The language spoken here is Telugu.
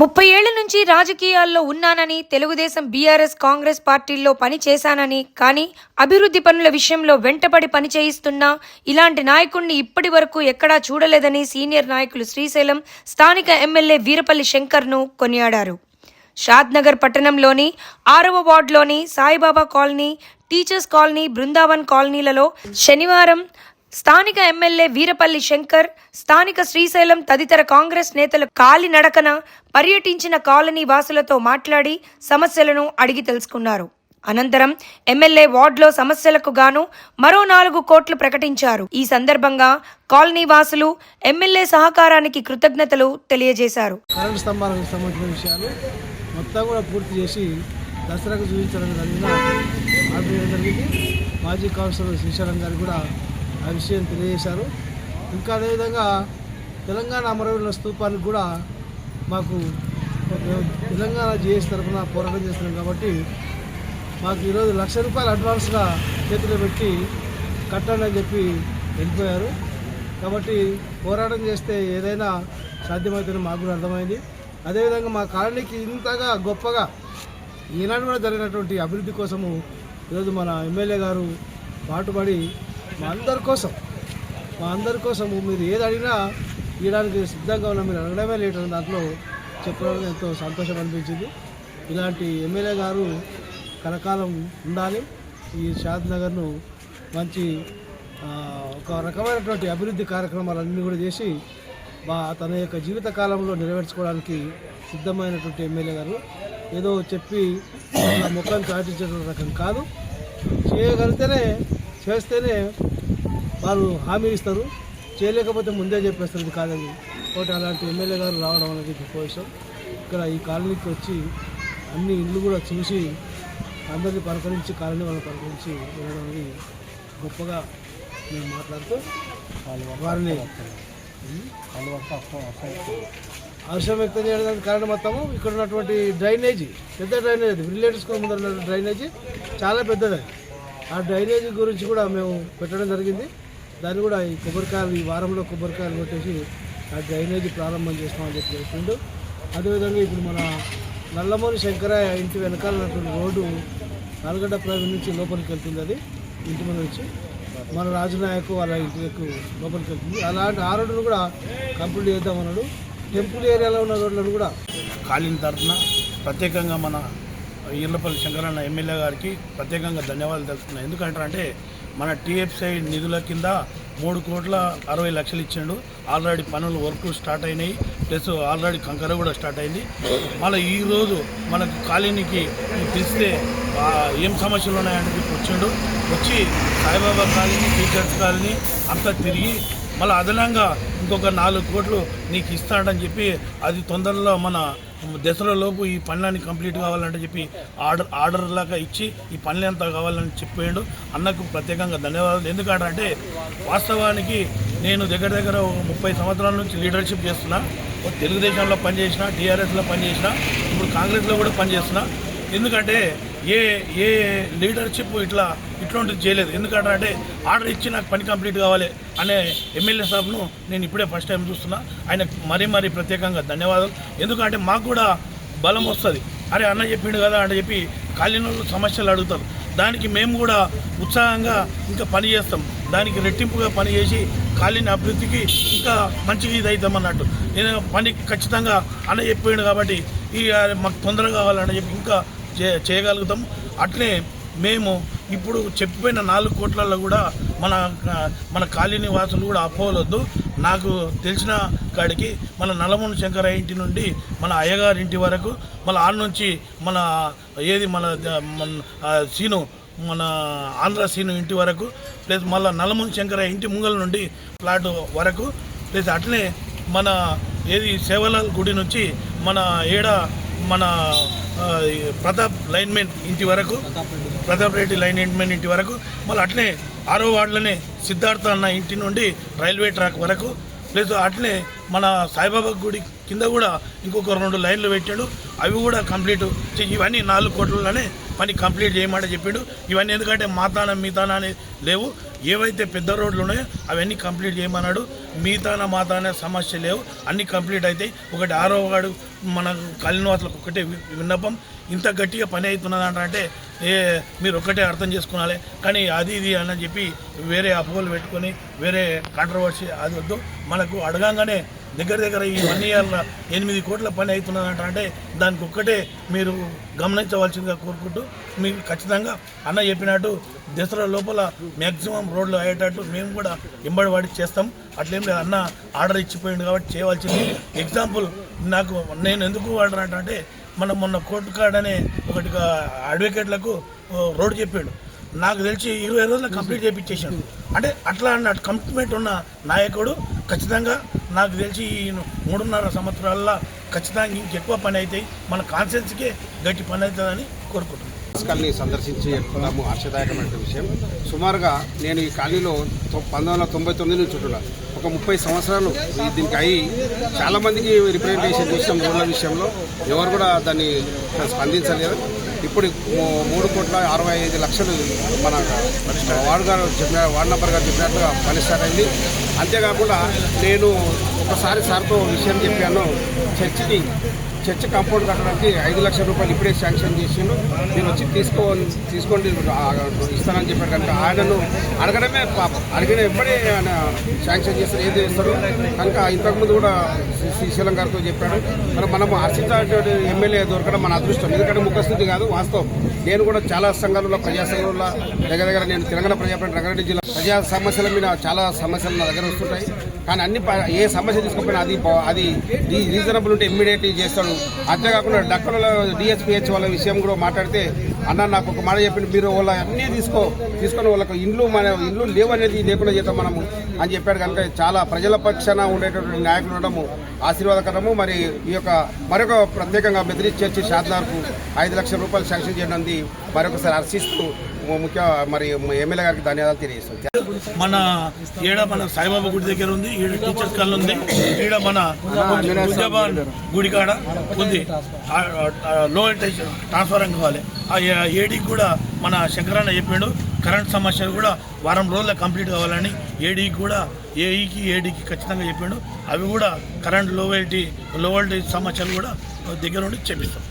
ముప్పై ఏళ్ళ నుంచి రాజకీయాల్లో ఉన్నానని తెలుగుదేశం బీఆర్ఎస్ కాంగ్రెస్ పార్టీల్లో పని చేశానని కానీ అభివృద్ధి పనుల విషయంలో వెంటపడి పనిచేయిస్తున్న ఇలాంటి నాయకుణ్ణి ఇప్పటి వరకు ఎక్కడా చూడలేదని సీనియర్ నాయకులు శ్రీశైలం స్థానిక ఎమ్మెల్యే వీరపల్లి శంకర్ను కొనియాడారు. షాద్నగర్ పట్టణంలోని ఆరవ వార్డులోని Saibaba colony teachers colony Brindavan కాలనీలలో శనివారం స్థానిక ఎమ్మెల్యే వీరపల్లి శంకర్ స్థానిక శ్రీశైలం తదితర కాంగ్రెస్ నేతలు కాలినడకన పర్యటించిన కాలనీ వాసులతో మాట్లాడి సమస్యలను అడిగి తెలుసుకున్నారు. అనంతరం ఎమ్మెల్యే వార్డులో సమస్యలకు గాను మరో నాలుగు కోట్లు ప్రకటించారు. ఈ సందర్భంగా కాలనీ వాసులు ఎమ్మెల్యే సహకారానికి కృతజ్ఞతలు తెలియజేశారు. కరెంటు స్తంభాలకు సంబంధించిన విషయాలు మొత్తం కూడా పూర్తి చేసి దసరాకు చూపించడం జరిగిన మాజీ కౌన్సిలర్ శ్రీశైలం గారు కూడా ఆ విషయం తెలియజేశారు. ఇంకా అదేవిధంగా తెలంగాణ అమరవీరుల స్తూపానికి కూడా మాకు తెలంగాణ జేఎస్ తరఫున పోరాటం చేస్తున్నాం కాబట్టి మాకు ఈరోజు లక్ష రూపాయలు అడ్వాన్స్గా చేతిలో పెట్టి కట్టండి అని చెప్పి వెళ్ళిపోయారు. కాబట్టి పోరాటం చేస్తే ఏదైనా సాధ్యమవుతుందని మాకు కూడా అర్థమైంది. అదేవిధంగా మా కాలనీకి ఇంతగా గొప్పగా ఈనాడు కూడా జరిగినటువంటి అభివృద్ధి కోసము ఈరోజు మన ఎమ్మెల్యే గారు పాటుపడి మా అందరి కోసం మా అందరి కోసం మీరు ఏది అడిగినా ఇవ్వడానికి సిద్ధంగా ఉన్న మీరు అడగడమే లేట్ దాంట్లో చెప్పడం ఎంతో సంతోషం అనిపించింది. ఇలాంటి ఎమ్మెల్యే గారు కలకాలం ఉండాలి. ఈ షాద్ నగర్ను మంచి ఒక రకమైనటువంటి అభివృద్ధి కార్యక్రమాలన్నీ కూడా చేసి మా తన యొక్క జీవిత కాలంలో నెరవేర్చుకోవడానికి సిద్ధమైనటువంటి ఎమ్మెల్యే గారు. ఏదో చెప్పి ముఖం చాటించడం రకం కాదు. చేయగలిగితేనే చేస్తేనే వారు హామీ ఇస్తారు. చేయలేకపోతే ముందే చెప్పేస్తారు ఇది కాదని ఒకటి అలాంటి ఎమ్మెల్యే గారు రావడం అనేది గొప్ప విషయం ఇక్కడ ఈ కాలనీకి వచ్చి అన్ని ఇళ్ళు కూడా చూసి అందరినీ పలకరించి కాలనీ వాళ్ళని పలకరించి వెళ్ళడం అనేది గొప్పగా మేము మాట్లాడుతూ వారిని హర్షం వ్యక్తం చేయడానికి కారణం మొత్తము. ఇక్కడ ఉన్నటువంటి డ్రైనేజీ పెద్ద డ్రైనేజ్ రిలేటివ్స్ ముందర ఉన్న డ్రైనేజీ చాలా పెద్దది ఆ డ్రైనేజీ గురించి కూడా మేము పెట్టడం జరిగింది. దాన్ని కూడా ఈ కొబ్బరికాయలు ఈ వారంలో కొబ్బరికాయలు కొట్టేసి ఆ డ్రైనేజీ ప్రారంభం చేస్తామని చెప్పి చెప్పిండు. అదేవిధంగా ఇప్పుడు మన నల్లమూరి శంకరయ్య ఇంటి వెనకాల రోడ్డు నల్గడ్డ ప్రవీణ్ నుంచి లోపలికి వెళ్తుంది అది ఇంటి ముందు నుంచి. మన రాజునాయకు వాళ్ళ ఇంటికి లోపలికి వెళ్తుంది. అలాంటి ఆ రోడ్డును కూడా కంప్లీట్ చేద్దామన్నాడు. టెంపుల్ ఏరియాలో ఉన్న రోడ్లను కూడా ఖాళీని తరఫున ప్రత్యేకంగా మన ఈర్లపల్లి శంకరన్న ఎమ్మెల్యే గారికి ప్రత్యేకంగా ధన్యవాదాలు తెలుస్తున్నాయి ఎందుకంటే మన టీఎఫ్సీ నిధుల కింద మూడు కోట్ల అరవై లక్షలు ఇచ్చిండు. ఆల్రెడీ పనులు వర్క్ స్టార్ట్ అయినాయి. ప్లస్ ఆల్రెడీ కంకర కూడా స్టార్ట్ అయింది. మళ్ళీ ఈరోజు మనకు కాలనీకి పిలిస్తే ఏం సమస్యలు ఉన్నాయని చెప్పి వచ్చిండు. వచ్చి సాయిబాబా కాలనీ టీచర్స్ కాలనీ అంతా తిరిగి మళ్ళీ అదనంగా ఇంకొక నాలుగు కోట్లు నీకు ఇస్తాడని చెప్పి అది తొందరలో మన దసరా లోపు ఈ పనులన్నీ కంప్లీట్ కావాలంటే చెప్పి ఆర్డర్ ఆర్డర్ లాగా ఇచ్చి ఈ పనులు ఎంత కావాలని చెప్పాడు అన్నకు ప్రత్యేకంగా ధన్యవాదాలు. ఎందుకంటే వాస్తవానికి నేను దగ్గర దగ్గర ముప్పై సంవత్సరాల నుంచి లీడర్షిప్ చేస్తున్నా. తెలుగుదేశంలో పనిచేసిన టీఆర్ఎస్లో పనిచేసిన ఇప్పుడు కాంగ్రెస్లో కూడా పనిచేస్తున్నా. ఎందుకంటే ఏ ఏ లీడర్షిప్ ఇట్లా ఇట్లాంటిది చేయలేదు. ఎందుకంటే అంటే ఆర్డర్ ఇచ్చి నాకు పని కంప్లీట్ కావాలి అనే ఎమ్మెల్యే సాబ్ను నేను ఇప్పుడే ఫస్ట్ టైం చూస్తున్నా. ఆయన మరీ మరీ ప్రత్యేకంగా ధన్యవాదాలు. ఎందుకంటే మాకు కూడా బలం వస్తుంది. అరే అన్న చెప్పిండు కదా అని చెప్పి కాలినోళ్ళు సమస్యలు అడుగుతారు. దానికి మేము కూడా ఉత్సాహంగా ఇంకా పని చేస్తాం. దానికి రెట్టింపుగా పని చేసి కాలిన అభివృద్ధికి ఇంకా మంచిగా ఇది అవుతాం అన్నట్టు. నేను పని ఖచ్చితంగా అన్న చెప్పిండు కాబట్టి ఈ మాకు తొందరగా కావాలని చెప్పి ఇంకా చేయగలుగుతాం. అట్లే మేము ఇప్పుడు చెప్పిపోయిన నాలుగు కోట్లలో కూడా మన మన కాలనీ వాసులు కూడా అపోవలొద్దు నాకు తెలిసిన కాడికి మన నల్లమూని శంకరయ్య ఇంటి నుండి మన అయ్యగారి ఇంటి వరకు మళ్ళీ ఆడ నుంచి మన ఏది మన సీను మన ఆంధ్ర సీను ఇంటి వరకు ప్లస్ మళ్ళీ నల్లమూని శంకరయ్య ఇంటి ముంగల నుండి ప్లాట్ వరకు ప్లస్ అట్లే మన ఏది సేవలాల్ గుడి నుంచి మన ఏడ మన ప్రతాప్ లైన్మెన్ ఇంటి వరకు ప్రతాప్ రెడ్డి లైన్మెన్ ఇంటి వరకు మళ్ళీ అట్లే ఆరో వార్డులోనే సిద్ధార్థ అన్న ఇంటి నుండి రైల్వే ట్రాక్ వరకు ప్లస్ అట్లే మన సాయిబాబా గుడి కింద కూడా ఇంకొక రెండు లైన్లు పెట్టాడు అవి కూడా కంప్లీట్. ఇవన్నీ నాలుగు కోట్లలోనే పని కంప్లీట్ చేయమని చెప్పిండు. ఇవన్నీ ఎందుకంటే మాతాన మీతాన అని లేవు. ఏవైతే పెద్ద రోడ్లు ఉన్నాయో అవన్నీ కంప్లీట్ చేయమన్నాడు. మీతాన మాతాన సమస్య లేవు. అన్నీ కంప్లీట్ అవుతాయి ఒకటి ఆరో వాడు మన కలినివాసులకు ఒకటే విన్నపం. ఇంత గట్టిగా పని అవుతున్నదంట అంటే ఏ మీరు ఒక్కటే అర్థం చేసుకోవాలి కానీ అది ఇది అని చెప్పి వేరే అపోహలు పెట్టుకొని వేరే కాంట్రవర్సీ అది వద్దు. మనకు అడగంగానే దగ్గర దగ్గర ఈ వన్ ఇయర్లో ఎనిమిది కోట్ల పని అవుతున్నదంట అంటే దానికి ఒక్కటే మీరు గమనించవలసిందిగా కోరుకుంటూ మీకు ఖచ్చితంగా అన్న చెప్పినట్టు దసరా లోపల మ్యాక్సిమం రోడ్లు అయ్యేటట్టు మేము కూడా ఎంబడివాడి చేస్తాం. అట్లేం లేదు అన్న ఆర్డర్ ఇచ్చిపోయింది కాబట్టి చేయవలసింది. ఎగ్జాంపుల్ నాకు నేను ఎందుకు ఆర్డర్ అంటే మనం మొన్న కోర్టు కార్డ్ అనే ఒకటి అడ్వకేట్లకు రోడ్ చెప్పాడు. నాకు తెలిసి ఇరవై రోజుల్లో కంప్లీట్ చేయించేసాడు అంటే అట్లా అన్న కమిట్మెంట్ ఉన్న నాయకుడు ఖచ్చితంగా నాకు తెలిసి ఈ మూడున్నర సంవత్సరాల్లో ఖచ్చితంగా ఇంకెక్కువ పని అవుతాయి. మన కాన్సెన్స్కే గట్టి పని అవుతుందని కోరుకుంటున్నాను. కాలనీ సందర్శించి చెప్పుకున్నాము హర్షదాయకమైన విషయం. సుమారుగా నేను ఈ కాలనీలో పంతొమ్మిది వందల తొంభై తొమ్మిది నుంచి ఉంటున్నాను ఒక ముప్పై సంవత్సరాలు దీనికి అయ్యి చాలామందికి రిప్రజెంటేషన్ చేసిన రోడ్ల విషయంలో. ఎవరు కూడా దాన్ని స్పందించలేదు ఇప్పుడు మూడు కోట్ల అరవై ఐదు లక్షలు మన వార్డు గారు చెప్పిన వార్డు నెంబర్ గారు చెప్పినట్టుగా పని స్టార్ట్ అయింది. అంతేకాకుండా నేను ఒకసారి సార్తో విషయం చెప్పాను. చర్చికి చర్చ్ కాంపౌండ్ కట్టడానికి ఐదు లక్షల రూపాయలు ఇప్పుడే శాంక్షన్ చేసిండు. నేను వచ్చి తీసుకో తీసుకోండి ఇస్తానని చెప్పాడు కనుక ఆయనను అడగడమే పాపం. అడిగిన ఎప్పుడే ఆయన శాంక్షన్ చేస్తారు ఏం చేస్తారు? కనుక ఇంతకుముందు కూడా శ్రీ- శ్రీశైలం గారితో చెప్పాడు. మరి మనం హర్షిత ఎమ్మెల్యే దొరకడం మన అదృష్టం. ఎందుకంటే ముఖస్థితి కాదు వాస్తవం. నేను కూడా చాలా సంఘాలలో ప్రజా దగ్గర దగ్గర నేను తెలంగాణ ప్రజాప్రతి రంగారెడ్డి జిల్లా ప్రజా సమస్యల మీద చాలా సమస్యలు నా దగ్గర వస్తుంటాయి. కానీ అన్ని ఏ సమస్య తీసుకుపోయినా అది అది రీజనబుల్ ఉంటే ఇమ్మీడియట్లీ చేస్తాడు. అంతేకాకుండా డక్కలలో డిఎస్పిహెచ్ వాళ్ళ విషయం కూడా మాట్లాడితే అన్న నాకు ఒక మాట చెప్పింది మీరు వాళ్ళ అన్నీ తీసుకో తీసుకొని వాళ్ళకు ఇండ్లు మన ఇండ్లు లేవనేది లేకుండా చేద్దాం మనము అని చెప్పాడు కనుక చాలా ప్రజల పక్షాన ఉండేటటువంటి నాయకులు ఉండడము ఆశీర్వాదకరము. మరి ఈ యొక్క మరొక ప్రత్యేకంగా బెదిరి చర్చి షాద్నార్కు ఐదు లక్షల రూపాయలు శాంక్షన్ చేయడం మరొకసారి హర్షిస్తూ ముఖ్య మరి ఎమ్మెల్యే గారికి ధన్యవాదాలు తెలియజేస్తాం. మన ఈడ మన సాయిబాబా గుడి దగ్గర ఉంది ఈడ టీచర్స్ కాలనీ ఉంది ఈడ మన గుజబాన్ గుడి కాడ ఉంది. లో వోల్టేజ్ ట్రాన్స్ఫర్ కావాలి ఆ ఏడీకి కూడా మన శంకరన్న చెప్పాడు కరెంట్ సమస్యలు కూడా వారం రోజుల్లో కంప్లీట్ కావాలని ఏడీకి కూడా ఏఈకి ఏడీకి ఖచ్చితంగా చెప్పాడు అవి కూడా కరెంట్లో వోల్టేజ్లో వోల్టేజ్ సమస్యలు కూడా దగ్గర ఉండి చెప్పిస్తాం